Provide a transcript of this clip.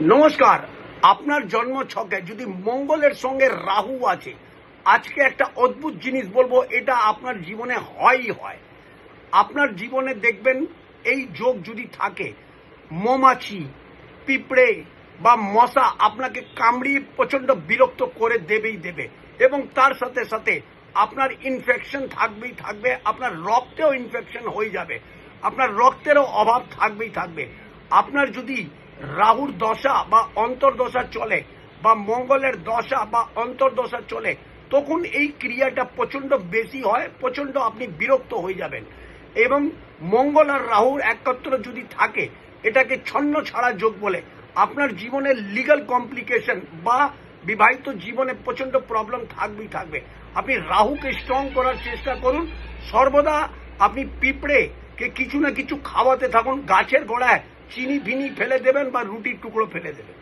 নমস্কার, আপনার জন্ম ছকে যদি মঙ্গলের সঙ্গে রাহু আছে, আজকে একটা অদ্ভুত জিনিস বলব, এটা আপনার জীবনে হয়ই হয়। আপনার জীবনে দেখবেন, এই যোগ যদি থাকে, মৌমাছি, পিঁপড়ে বা মশা আপনাকে কামড়িয়ে প্রচণ্ড বিরক্ত করে দেবেই দেবে এবং তার সাথে সাথে আপনার ইনফেকশন থাকবেই থাকবে, আপনার রক্তেও ইনফেকশন হয়ে যাবে, আপনার রক্তেরও অভাব থাকবেই থাকবে। আপনার যদি রাহুর দশা বা অন্তর্দশা চলে বা মঙ্গলের দশা বা অন্তর্দশা চলে, তখন এই ক্রিয়াটা প্রচণ্ড বেশি হয় প্রচণ্ড আপনি বিরক্ত হয়ে যাবেন। এবং মঙ্গল আর রাহুর একত্র যদি থাকে, এটাকে ছন্ন ছাড়া যোগ বলে, আপনার জীবনের লিগাল কমপ্লিকেশন বা বিবাহিত জীবনে প্রচণ্ড প্রবলেম থাকবেই থাকবে। আপনি রাহুকে স্ট্রং করার চেষ্টা করুন। সর্বদা আপনি পিঁপড়ে কে কিছু না কিছু খাওয়াতে থাকুন, গাছের গোড়ায় চিনি ফিনি ফেলে দেবেন বা রুটির টুকরো ফেলে দেবেন।